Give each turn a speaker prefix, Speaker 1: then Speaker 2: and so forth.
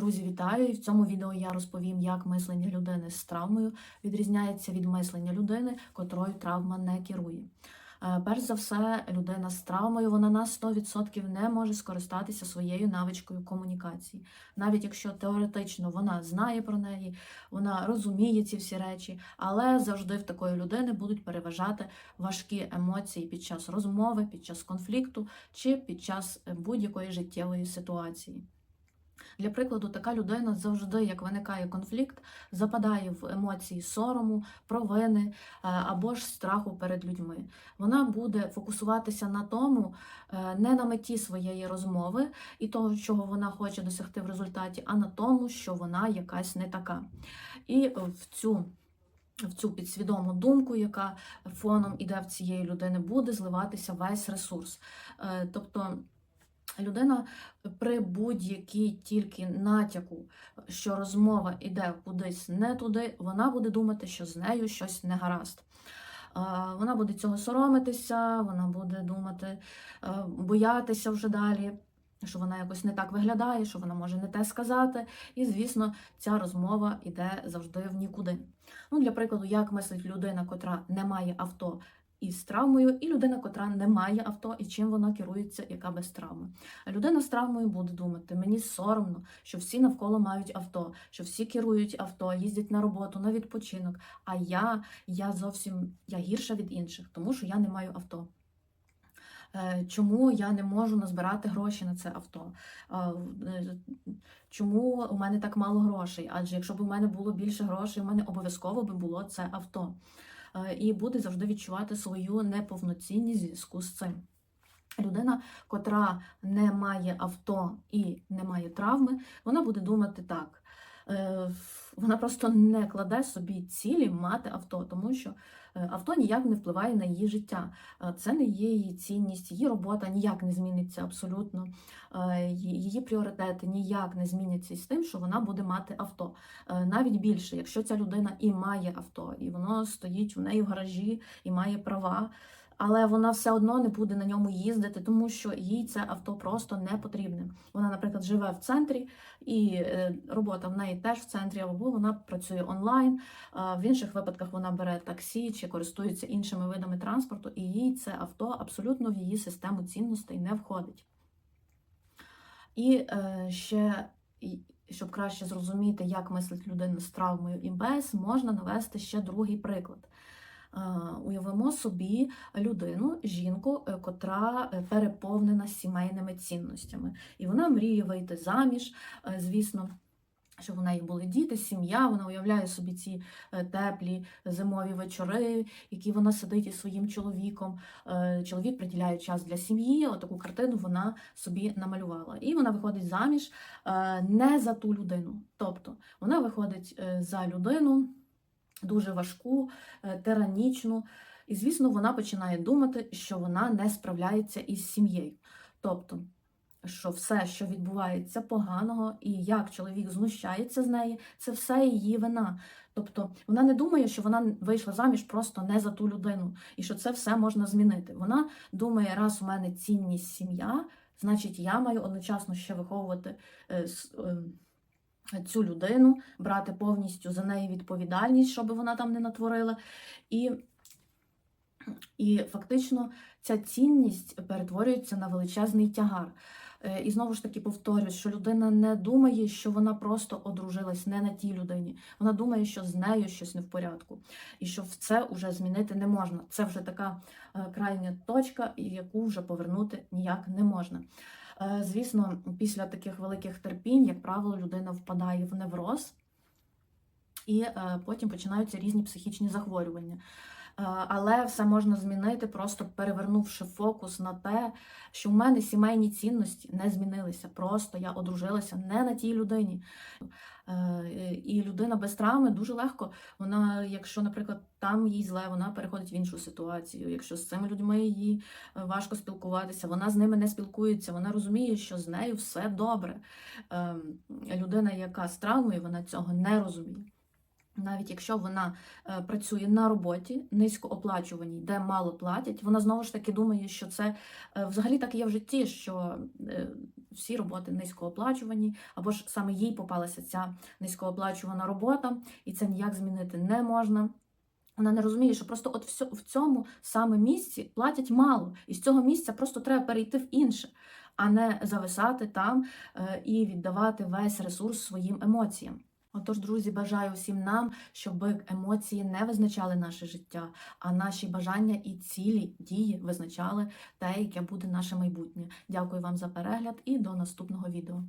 Speaker 1: Друзі, вітаю! В цьому відео я розповім, як мислення людини з травмою відрізняється від мислення людини, котрою травма не керує. Е, Перш за все, людина з травмою вона на 100% не може скористатися своєю навичкою комунікації. Навіть якщо теоретично вона знає про неї, вона розуміє ці всі речі, але завжди в такої людини будуть переважати важкі емоції під час розмови, під час конфлікту чи під час е, будь-якої життєвої ситуації. Для прикладу, така людина завжди, як виникає конфлікт, западає в емоції сорому, провини е, або ж страху перед людьми. Вона буде фокусуватися на тому, е, не на меті своєї розмови і того, чого вона хоче досягти в результаті, а на тому, що вона якась не така. І в цю в цю підсвідому думку, яка фоном іде в цієї людини, буде зливатися весь ресурс. Е, Тобто Людина при будь-якій тільки натяку, що розмова йде кудись не туди, вона буде думати, що з нею щось не гаразд. Вона буде цього соромитися, вона буде думати, е, боятися вже далі, що вона якось не так виглядає, що вона може не те сказати. І, звісно, ця розмова йде завжди в нікуди. Ну, Для прикладу, як мислить людина, котра не має авто із травмою, і людина, котра не має авто, і чим вона керується, яка без травми. Людина з травмою буде думати: мені соромно, що всі навколо мають авто, що всі керують авто, їздять на роботу, на відпочинок. А я, я зовсім я гірша від інших, тому що я не маю авто. Е, чому я не можу назбирати гроші на це авто? Е, чому у мене так мало грошей? Адже якщо б у мене було більше грошей, у мене обов'язково би було це авто. Е, і буде завжди відчувати свою неповноцінність зв'язку з цим. Людина, котра не має авто і не має травми, вона буде думати так. Е, вона просто не кладе собі цілі мати авто, тому що е, авто ніяк не впливає на її життя. Е, це не є її цінність, її робота ніяк не зміниться абсолютно. Її пріоритети ніяк не зміняться з тим, що вона буде мати авто. Навіть більше, якщо ця людина і має авто, і воно стоїть в неї в гаражі і має права але вона все одно не буде на ньому їздити, тому що їй це авто просто не потрібне. Вона, наприклад, живе в центрі, і е, робота в неї теж в центрі, або вона працює онлайн. В інших випадках вона бере таксі чи користується іншими видами транспорту, і їй це авто абсолютно в її систему цінностей не входить. І е, ще. Щоб краще зрозуміти, як мислить людина з травмою і без, можна навести ще другий приклад. Уявимо собі людину, жінку, е, котра е, переповнена сімейними цінностями. І вона мріє вийти заміж, е, звісно. Щоб у неї були діти, сім'я, вона уявляє собі ці теплі зимові вечори, які вона сидить із своїм чоловіком. Чоловік приділяє час для сім'ї, отаку картину вона собі намалювала. І вона виходить заміж не за ту людину. Тобто вона виходить за людину дуже важку, е, тиранічну. І, звісно, вона починає думати, що вона не справляється із сім'єю. Тобто, що все, що відбувається поганого, і як чоловік знущається з неї, це все її вина. Тобто вона не думає, що вона вийшла заміж просто не за ту людину, і що це все можна змінити. Вона думає, раз у мене цінність сім'я, значить, я маю одночасно ще виховувати. Цю людину, брати повністю за неї відповідальність, щоб вона там не натворила. І і фактично ця цінність перетворюється на величезний тягар. Е, і знову ж таки повторюю, що людина не думає, що вона просто одружилась не на тій людині. Вона думає, що з нею щось не в порядку, і що це вже змінити не можна. Це вже така е, крайня точка, яку вже повернути ніяк не можна. Е, звісно, після таких великих терпінь, як правило, людина впадає в невроз, і е, потім починаються різні психічні захворювання. Е, але все можна змінити, просто перевернувши фокус на те, що в мене сімейні цінності не змінилися. Просто я одружилася не на тій людині. Е, і людина без травми дуже легко. Вона, якщо, наприклад, там їй зле, вона переходить в іншу ситуацію. Якщо з цими людьми їй е, важко спілкуватися, вона з ними не спілкується, вона розуміє, що з нею все добре. Ем, людина, яка з травмою, вона цього не розуміє. Навіть якщо вона е, працює на роботі низькооплачуваній, де мало платять, вона знову ж таки думає, що це е, взагалі так є в житті, що е, всі роботи низькооплачувані, або ж саме їй попалася ця низькооплачувана робота, і це ніяк змінити не можна. Вона не розуміє, що просто от в цьому саме місці платять мало, і з цього місця просто треба перейти в інше, а не зависати там і віддавати весь ресурс своїм емоціям. Отож, друзі, бажаю всім нам, щоб емоції не визначали наше життя, а наші бажання і цілі дії визначали те, яке буде наше майбутнє. Дякую вам за перегляд і до наступного відео.